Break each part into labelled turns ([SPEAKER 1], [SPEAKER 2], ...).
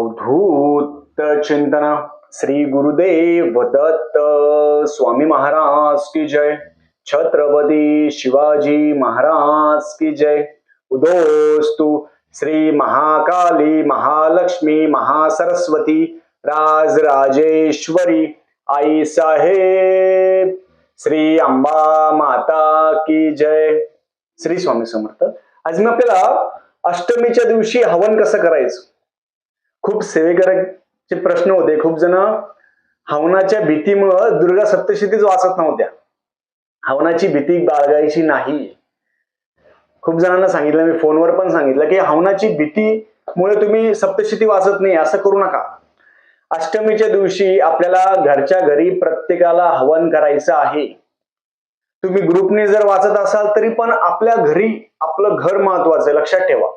[SPEAKER 1] अवधूत चिंतन श्री गुरुदेव दत्त स्वामी महाराज की जय। छत्रपती शिवाजी महाराज की जय। उदोस्तु श्री महाकाली महालक्ष्मी महासरस्वती राज राजेश्वरी आई साहेब। श्री अंबा माता की जय। श्री स्वामी समर्थ। आज मी आपल्याला अष्टमीच्या दिवशी हवन कसं करायचं? खूप सेवेकराचे प्रश्न होते. खूप जण हवनाच्या भीतीमुळं दुर्गा सप्तशतीच वाचत नव्हत्या. हवनाची भीती बाळगायची नाही. खूप जणांना सांगितलं मी फोनवर पण सांगितलं की हवनाची भीतीमुळे तुम्ही सप्तशती वाचत नाही असं करू नका. अष्टमीच्या दिवशी आपल्याला घरच्या घरी प्रत्येकाला हवन करायचं आहे. तुम्ही ग्रुपने जर वाचत असाल तरी पण आपल्या घरी आपलं घर महत्वाचं आहे लक्षात ठेवा.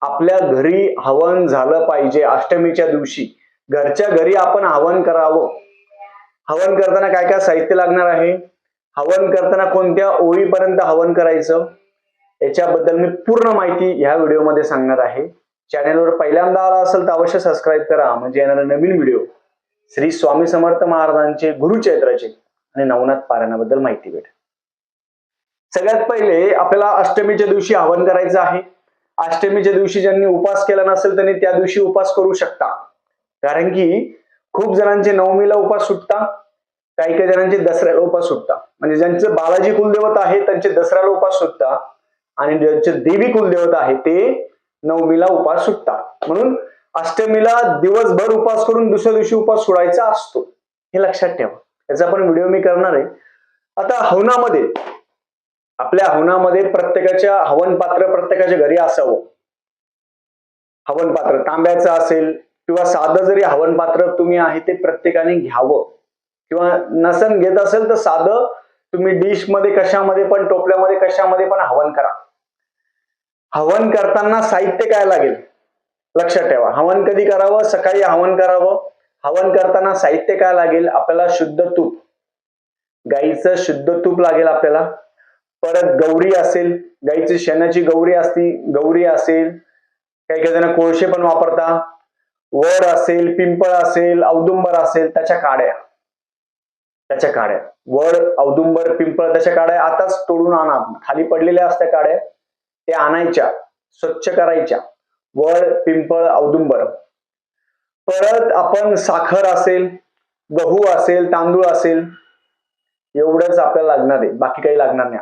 [SPEAKER 1] आपल्या घरी हवन झालं पाहिजे अष्टमीच्या दिवशी. घरच्या घरी आपण हवन करावं. हवन करताना काय काय साहित्य लागणार आहे? हवन करताना कोणत्या ओळीपर्यंत हवन करायचं? याच्याबद्दल मी पूर्ण माहिती ह्या व्हिडिओमध्ये सांगणार आहे. चॅनेलवर पहिल्यांदा आला असेल तर अवश्य सबस्क्राईब करा. म्हणजे येणारा नवीन व्हिडिओ श्री स्वामी समर्थ महाराजांचे गुरुचैत्राचे आणि नवनाथ पारायणाबद्दल माहिती भेटेल. सगळ्यात पहिले आपल्याला अष्टमीच्या दिवशी हवन करायचं आहे. अष्टमीच्या दिवशी ज्यांनी उपास केला नसेल त्यांनी त्या दिवशी उपास करू शकता. कारण की खूप जणांचे नवमीला उपास सुटता काही काही जणांचे दसऱ्याला उपास सुटता. म्हणजे ज्यांचं बालाजी कुलदेवता आहे त्यांचे दसऱ्याला उपास सुटता आणि ज्यांचे देवी कुलदेवता आहे ते नवमीला उपास सुटता. म्हणून अष्टमीला दिवसभर उपास करून दुसऱ्या दिवशी उपास सोडायचा असतो. हे लक्षात ठेवा. याचा पण व्हिडिओ मी करणार आहे. आता हवनामध्ये आपल्या हवनामध्ये प्रत्येकाच्या हवन पात्र प्रत्येकाच्या घरी असावं. हवन पात्र तांब्याचं असेल किंवा साधं जरी हवन पात्र तुम्ही आहे ते प्रत्येकाने घ्यावं. किंवा नसन घेत असेल तर साधं तुम्ही डिशमध्ये कशामध्ये पण टोपल्यामध्ये कशामध्ये पण हवन करा. हवन करताना साहित्य काय लागेल? लक्षात ठेवा. हवन कधी करावं? सकाळी हवन करावं. हवन करताना साहित्य काय लागेल? आपल्याला शुद्ध तूप. गाईचं शुद्ध तूप लागेल आपल्याला. परत गौरी असेल गाईची शेणाची गौरी असती गौरी असेल काही काही जण कोळशे पण वापरता वड असेल पिंपळ असेल औदुंबर असेल त्याच्या काड्या. त्याच्या काड्या. वड औदुंबर पिंपळ त्याच्या काड्या आताच तोडून आणा. खाली पडलेल्या असत्या काड्या ते आणायच्या स्वच्छ करायच्या. वड पिंपळ औदुंबर. परत आपण साखर असेल गहू असेल तांदूळ असेल एवढंच आपल्याला लागणार आहे. बाकी काही लागणार नाही.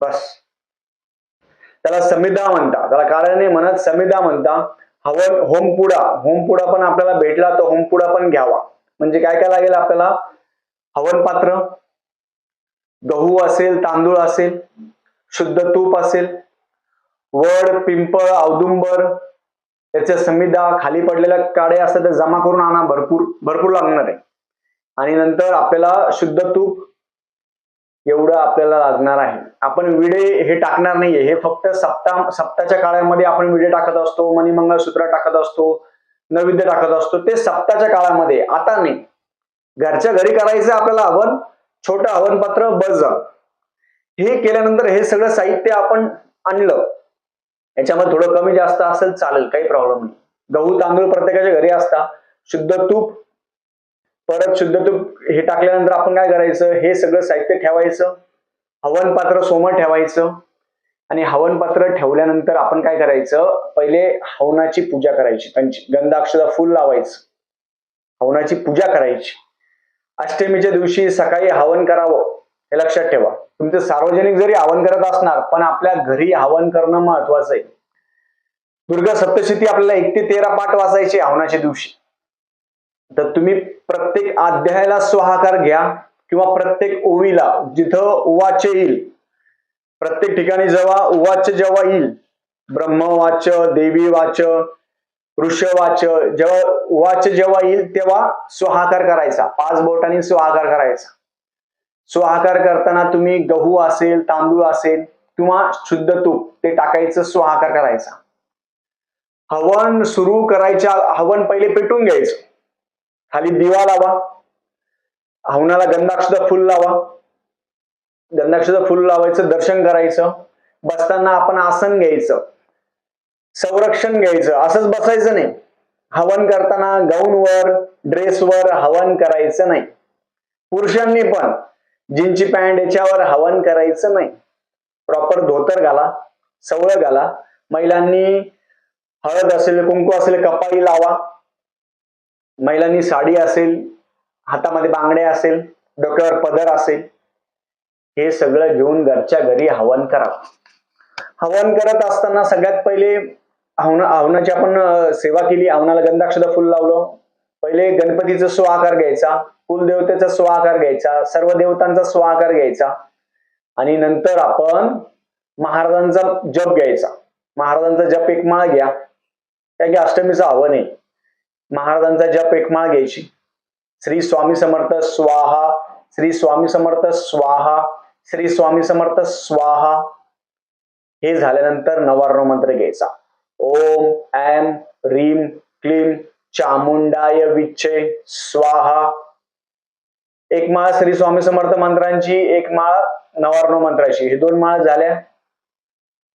[SPEAKER 1] बस. त्याला समिधा म्हणता त्याला कारण नाही म्हणत समिधा म्हणता. हवन होमपुडा. होमपुडा पण आपल्याला भेटला तर होमपुडा पण घ्यावा. म्हणजे काय काय लागेल आपल्याला? हवन पात्र गहू असेल तांदूळ असेल शुद्ध तूप असेल वड पिंपळ औदुंबर त्याच्या समिधा खाली पडलेल्या काड्या असतात त्या जमा करून आणा भरपूर भरपूर लागणार आहे. आणि नंतर आपल्याला शुद्ध तूप एवढं आपल्याला लागणार आहे. आपण विडे हे टाकणार नाहीये. हे फक्त सप्ता सप्ताच्या काळामध्ये आपण विडे टाकत असतो मणिमंगळसूत्र टाकत असतो नैवेद्य टाकत असतो. ते सप्ताच्या काळामध्ये. आता नाही. घरच्या घरी करायचं आपल्याला हवन छोटं हवन पात्र बस जा हे केल्यानंतर हे सगळं साहित्य आपण आणलं. याच्यामध्ये थोडं कमी जास्त असेल चालेल. काही प्रॉब्लेम नाही. गहू तांदूळ प्रत्येकाच्या घरी असता. शुद्ध तूप परत शुद्ध तूप हे टाकल्यानंतर आपण काय करायचं? हे सगळं साहित्य ठेवायचं. हवन पात्र सोमं ठेवायचं. आणि हवन पात्र ठेवल्यानंतर आपण काय करायचं? पहिले हवनाची पूजा करायची. त्यांची गंधाक्षदा फुल लावायचं. हवनाची पूजा करायची. अष्टमीच्या दिवशी सकाळी हवन करावं. हे लक्षात ठेवा. तुमचं सार्वजनिक जरी हवन करत असणार पण आपल्या घरी हवन करणं महत्वाचं आहे. दुर्गा सप्तशती आपल्याला एक ते तेरा पाठ वाचायचे हवनाच्या दिवशी. तर तुम्ही प्रत्येक अध्यायाला स्वाहाकार घ्या किंवा प्रत्येक ओवीला जिथं उवाच येईल प्रत्येक ठिकाणी जेव्हा उवाच जेव्हा येईल ब्रह्मवाच देवी वाच ऋषवाच जेव्हा उवाच जेव्हा येईल तेव्हा स्वाहाकार करायचा. पाच बोटांनी स्वाहाकार करायचा. स्वाहाकार करताना तुम्ही गहू असेल तांदूळ असेल किंवा शुद्ध तूप ते टाकायचं स्वाहाकार करायचा. हवन सुरू करायच्या हवन पहिले पेटून घ्यायचं. खाली दिवा लावा. हवनाला गंधाक्षद फुल लावा. गंधाक्षद फुल लावायचं दर्शन करायचं. बसताना आपण आसन घ्यायचं. संरक्षण घ्यायचं. असंच बसायचं नाही. हवन करताना गाऊनवर ड्रेसवर हवन करायचं नाही. पुरुषांनी पण जीनची पॅन्ट याच्यावर हवन करायचं नाही. प्रॉपर धोतर घाला सवळ घाला. महिलांनी हळद असेल कुंकू असेल कपाळी लावा. महिलांनी साडी असेल हातामध्ये बांगड्या असेल डोक्यावर पदर असेल हे सगळं घेऊन घरच्या घरी हवन करा. हवन करत असताना सगळ्यात पहिले हवन हवनाची आपण सेवा केली. हवनाला गंधाक्षदा फुल लावलं. पहिले गणपतीचा स्वाकार घ्यायचा कुलदेवतेचा स्वाकार घ्यायचा सर्व देवतांचा स्वाकार घ्यायचा. आणि नंतर आपण महाराजांचा जप घ्यायचा. महाराजांचा जप एक माळ घ्या. त्या की अष्टमीचं हवन आहे. महाराजांचा जप एक माळ घ्यायची. श्री स्वामी समर्थ स्वाहा श्री स्वामी समर्थ स्वाहा श्री स्वामी समर्थ स्वाहा. हे झाल्यानंतर नवार्ण मंत्र घ्यायचा. ओम ऐम रीम क्लीम चामुंडाय विच्छे स्वाहा. एक माळ श्री स्वामी समर्थ मंत्रांची एक माळ नवार्ण मंत्राची. हे दोन माळ झाल्या.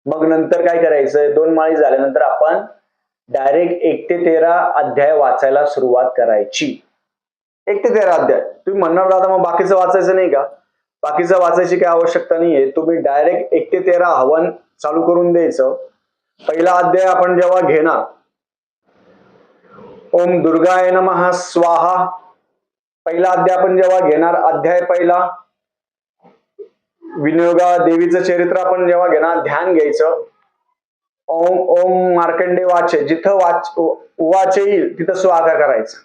[SPEAKER 1] मग नंतर काय करायचं? दोन माळी झाल्यानंतर आपण डायरेक्ट एक ते तेरा अध्याय वाचायला सुरुवात करायची. एक ते तेरा अध्याय. तुम्ही म्हणणार दादा मग बाकीचं वाचायचं नाही का? बाकीचं वाचायची काही आवश्यकता नाहीये. तुम्ही डायरेक्ट एक ते तेरा हवन चालू करून द्यायचं. पहिला अध्याय आपण जेव्हा घेणार ओम दुर्गाय नमः स्वाहा. पहिला अध्याय आपण जेव्हा घेणार अध्याय पहिला विनियोगा देवीचं चरित्र आपण जेव्हा घेणार ध्यान घ्यायचं. ओम ओम मार्कंडे वाचे जिथं वाच वाचे येईल तिथं स्वाकार करायचं.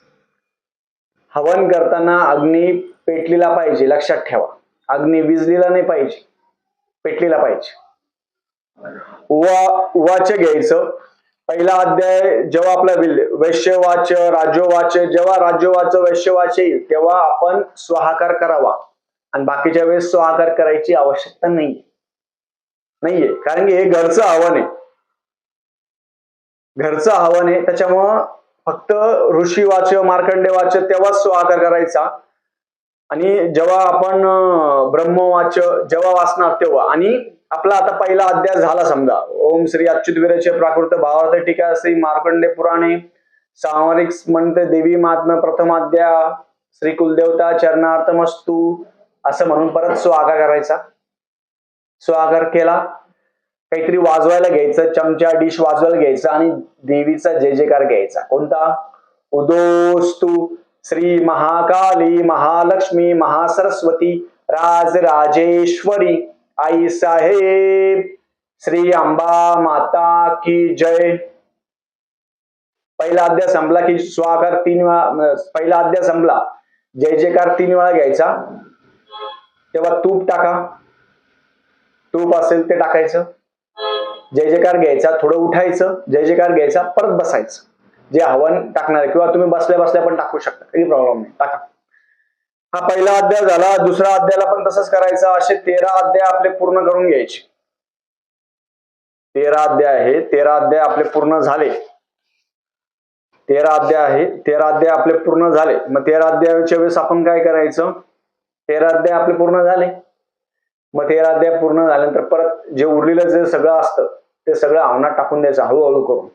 [SPEAKER 1] हवन करताना अग्नी पेटलेला पाहिजे लक्षात ठेवा. अग्नी विजलेला नाही पाहिजे पेटलेला पाहिजे. उवा उवाचे घ्यायचं. पहिला अध्याय जेव्हा आपला वैश्यवाच राज्यवाच जेव्हा राज्यवाच वैश्यवाच येईल तेव्हा आपण स्वाहाकार करावा. आणि बाकीच्या वेळेस स्वाहाकार करायची आवश्यकता नाही नाहीये. कारण की हे घरचं आव्हान आहे. घरचं आव्हान आहे. त्याच्यामुळं फक्त ऋषी वाच मार्कंडे वाच तेव्हाच स्वाहाकार करायचा. आणि जेव्हा आपण ब्रह्मवाच जेव्हा वाचणार तेव्हा. आणि आपला आता पहिला अध्याय झाला समजा. ओम श्री अच्युत विरचे प्राकृत भावार्थ टीका श्री मार्कंडे पुराणे. सामरिक म्हणते देवी महात्म्य प्रथम अध्याय. श्री कुलदेवता चरणार्थमस्तू. असं म्हणून परत स्वाकार करायचा. स्वाकार केला. काहीतरी वाजवायला घ्यायचं चमचा डिश वाजवायला घ्यायचा आणि देवीचा जय जयकार घ्यायचा. कोणता? उदोस्तु श्री महाकाली महालक्ष्मी महासरस्वती राजराजेश्वरी. आई साहेब श्री अंबा माता की जय. पहिला अध्याय संपला की स्वाकार तीन वेळा पहिला अध्याय संपला. जय जयकार तीन वेळा घ्यायचा. तेव्हा तूप टाका. तूप असेल ते टाकायचं. जय जयकार घ्यायचा थोडं उठायचं जय जयकार घ्यायचा परत बसायचं. जे हवन टाकणार किंवा तुम्ही बसल्या बसल्या पण टाकू शकता काही प्रॉब्लेम नाही. टाका. हा पहिला अध्याय झाला दुसरा अध्यायाला पण तसंच करायचं असे तेरा अध्याय आपले पूर्ण करून घ्यायचे. तेरा अध्याय आहे तेरा अध्याय आपले पूर्ण झाले. तेरा अध्याय आहे तेरा अध्याय आपले पूर्ण झाले. मग तेरा अध्यायाच्या वेळेस आपण काय करायचं? तेरा अध्याय आपले पूर्ण झाले. मग तेरा अध्याय पूर्ण झाल्यानंतर परत जे उरलेलं जे सगळं असतं ते सगळं अंगणात टाकून द्यायचं हळूहळू करून.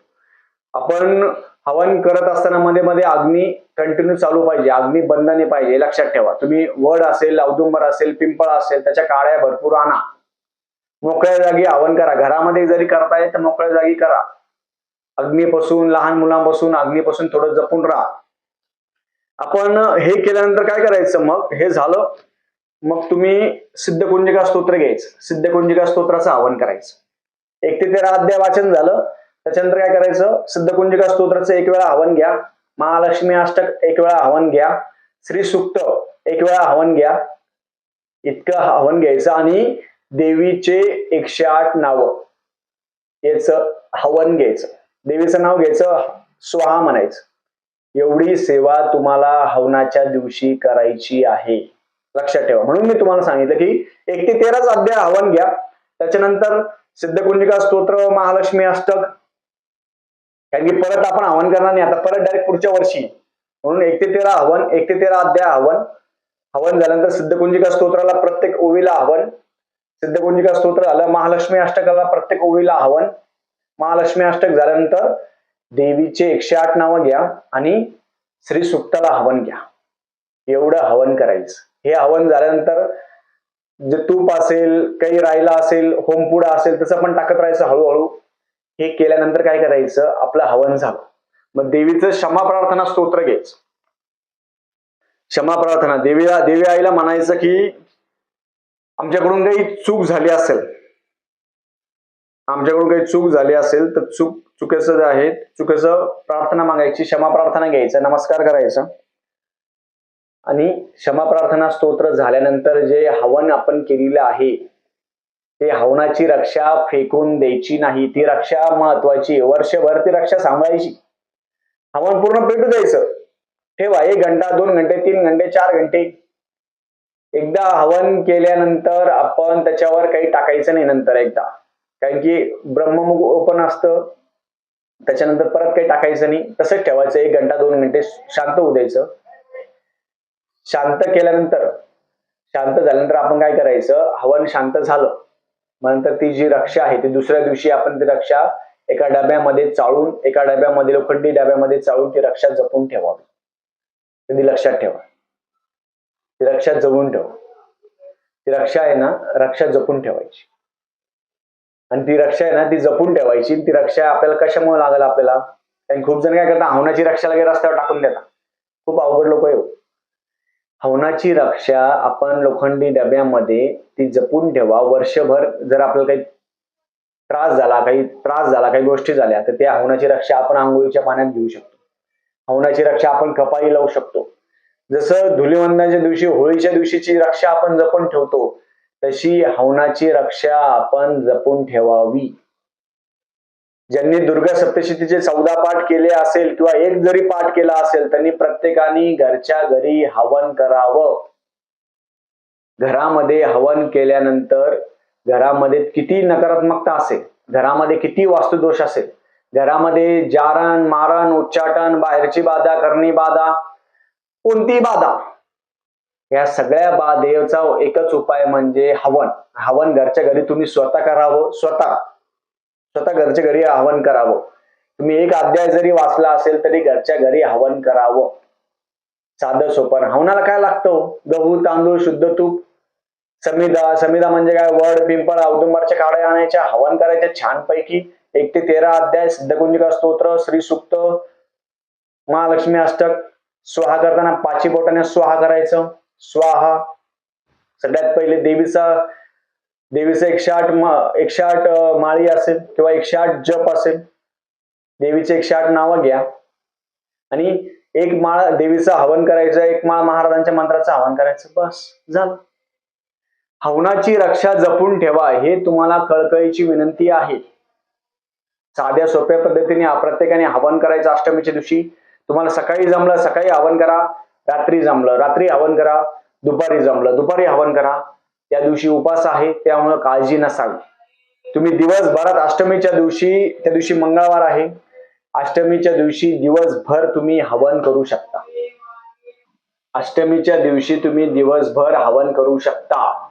[SPEAKER 1] आपण हवन करत असताना मध्ये मध्ये अग्नी कंटिन्यू चालू पाहिजे. अग्नी बंद नाही पाहिजे लक्षात ठेवा. तुम्ही वड असेल औदुंबर असेल पिंपळ असेल त्याच्या काड्या भरपूर आणा. मोकळ्या जागी हवन करा. घरामध्ये जरी करताय तर मोकळ्या जागी करा. अग्नीपासून लहान मुलांपासून अग्नीपासून थोडं जपून राहा. आपण हे केल्यानंतर काय करायचं मग? हे झालं. मग तुम्ही सिद्धकुंजिका स्तोत्र घ्यायचं. सिद्धकुंजिका स्तोत्राचं आवाहन करायचं. एक ते तेरा अध्याय वाचन झालं. त्याच्यानंतर काय करायचं? सिद्धकुंजिका स्तोत्राचं एक वेळा हवन घ्या. महालक्ष्मी अष्टक एक वेळा हवन घ्या. श्री सुक्त एक वेळा हवन घ्या. इतकं हवन घ्यायचं आणि देवीचे एकशे आठ नाव. याच हवन घ्यायचं. देवीचं नाव घ्यायचं स्वाहा म्हणायचं. एवढी सेवा तुम्हाला हवनाच्या दिवशी करायची आहे. लक्षात ठेवा. म्हणून मी तुम्हाला सांगितलं की एक ते तेराच अध्याय हवन घ्या. त्याच्यानंतर सिद्धकुंजिका स्तोत्र महालक्ष्मी अष्टक. कारण की परत आपण हवन करणार नाही. आता परत डायरेक्ट पुढच्या वर्षी. म्हणून एक ते तेरा हवन एक ते तेरा अध्याय हवन हवन झाल्यानंतर सिद्धकुंजिका स्तोत्राला प्रत्येक ओवीला हवन सिद्धकुंजिका स्तोत्र झालं महालक्ष्मी अष्टकाला प्रत्येक ओवीला हवन महालक्ष्मी अष्टक झाल्यानंतर देवीचे एकशे आठ नावं घ्या आणि श्री सुक्ताला हवन घ्या. एवढं हवन करायचं. हे हवन झाल्यानंतर जे तूप असेल काही राहिला असेल होमपुडा असेल तसं पण टाकत राहायचं हळूहळू. हे केल्यानंतर काय करायचं? आपलं हवन झालं. मग देवीचं क्षमा प्रार्थना स्तोत्र घ्यायचं. क्षमा प्रार्थना. देवीला देवी आईला म्हणायचं की आमच्याकडून काही चूक झाली असेल आमच्याकडून काही चूक झाली असेल तर चूक चुकीचं जे आहे चुकीचं प्रार्थना मागायची क्षमा प्रार्थना घ्यायचं नमस्कार करायचा. आणि क्षमा प्रार्थना स्तोत्र झाल्यानंतर जे हवन आपण केलेलं आहे ते हवनाची रक्षा फेकून द्यायची नाही. ती रक्षा महत्वाची वर्षभर ती रक्षा सांभाळायची. हवन पूर्ण पेटू द्यायचं. ठेवा एक घंटा दोन घंटे तीन घंटे चार घंटे. एकदा हवन केल्यानंतर आपण त्याच्यावर काही टाकायचं नाही नंतर एकदा. कारण की ब्रह्ममुख ओपन असतं. त्याच्यानंतर परत काही टाकायचं नाही. तसंच ठेवायचं. एक घंटा दोन घंटे शांत होऊ द्यायचं. शांत केल्यानंतर शांत झाल्यानंतर आपण काय करायचं? हवन शांत झालं. मग नंतर ती जी रक्षा आहे ती दुसऱ्या दिवशी आपण ती रक्षा एका डब्यामध्ये चाळून एका डब्यामध्ये लोखंडी डब्यामध्ये चाळून ती रक्षा जपून ठेवावी. ती लक्षात ठेवा. ती रक्षा जपून ठेवा. ती रक्षा आहे ना रक्षा जपून ठेवायची. आणि ती रक्षा आहे ना ती जपून ठेवायची. ती रक्षा आपल्याला कशामुळे लागेल आपल्याला? कारण खूप जण काय करतात हवनाची रक्षा लगेच रस्त्यावर टाकून देतात. खूप अवघड लोक आहे हो. हवनाची रक्षा आपण लोखंडी डब्यामध्ये ती जपून ठेवा. वर्षभर जर आपल्याला काही त्रास झाला काही त्रास झाला काही गोष्टी झाल्या तर त्या हवनाची रक्षा आपण आंघोळीच्या पाण्यात घेऊ शकतो. हवनाची रक्षा आपण कपाळी लावू शकतो. जसं धुलिवंदनाच्या दिवशी होळीच्या दिवशीची रक्षा आपण जपून ठेवतो तशी हवनाची रक्षा आपण जपून ठेवावी. ज्यांनी दुर्गा सप्तशतीचे चौदा पाठ केले असेल किंवा एक जरी पाठ केला असेल त्यांनी प्रत्येकाने घरच्या घरी हवन करावं. घरामध्ये हवन केल्यानंतर घरामध्ये किती नकारात्मकता असेल घरामध्ये किती वास्तुदोष असेल घरामध्ये जारण मारण उच्चाटन बाहेरची बाधा करणी बाधा कोणती बाधा या सगळ्या बाधेचा एकच उपाय म्हणजे हवन. हवन घरच्या घरी तुम्ही स्वतः करावं स्वतः. स्वतः घरच्या घरी हवन करावं. तुम्ही एक अध्याय जरी वाचला असेल तरी घरच्या घरी हवन करावं. साधं सोपं. हवनाला काय लागतं हो? गहू तांदूळ शुद्ध तूप. समिधा समिधा म्हणजे काय? वड पिंपळ औदुंबरच्या काड्या आणायच्या हवन करायच्या छानपैकी. एक ते तेरा अध्याय सिद्धकुंजिका स्तोत्र श्री सुक्त महालक्ष्मी अष्टक. स्वाहा करताना पाची बोटाने स्वाहा करायचं. स्वाहा. सगळ्यात पहिले देवीचा देवीचं एकशे आठ मा- एकशे आठ माळी असेल किंवा एकशे आठ जप असेल देवीचे एकशे आठ नावं घ्या. आणि एक माळ देवीचं हवन करायचं एक माळ महाराजांच्या मंत्राचं हवन करायचं बस झालं. हवनाची रक्षा जपून ठेवा हे तुम्हाला कळकळीची विनंती आहे. साध्या सोप्या पद्धतीने प्रत्येकाने हवन करायचं अष्टमीच्या दिवशी. तुम्हाला सकाळी जमलं सकाळी हवन करा रात्री जमलं. रात्री हवन करा दुपारी जमलं. दुपारी हवन करा. त्या दिवशी उपास आहे त्यामुळे काळजी नसावी. तुम्ही दिवसभरात अष्टमीच्या दिवशी त्या दिवशी मंगळवार आहे अष्टमीच्या दिवशी दिवसभर तुम्ही हवन करू शकता. अष्टमीच्या दिवशी तुम्ही दिवसभर हवन करू शकता.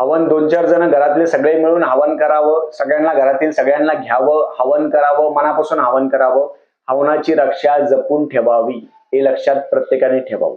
[SPEAKER 1] हवन दोन चार जण घरातले सगळे मिळून हवन करावं सगळ्यांना घरातील सगळ्यांना घ्यावं हवन करावं मनापासून हवन करावं हवनाची रक्षा जपून ठेवावी. हे लक्षात प्रत्येकाने ठेवावं.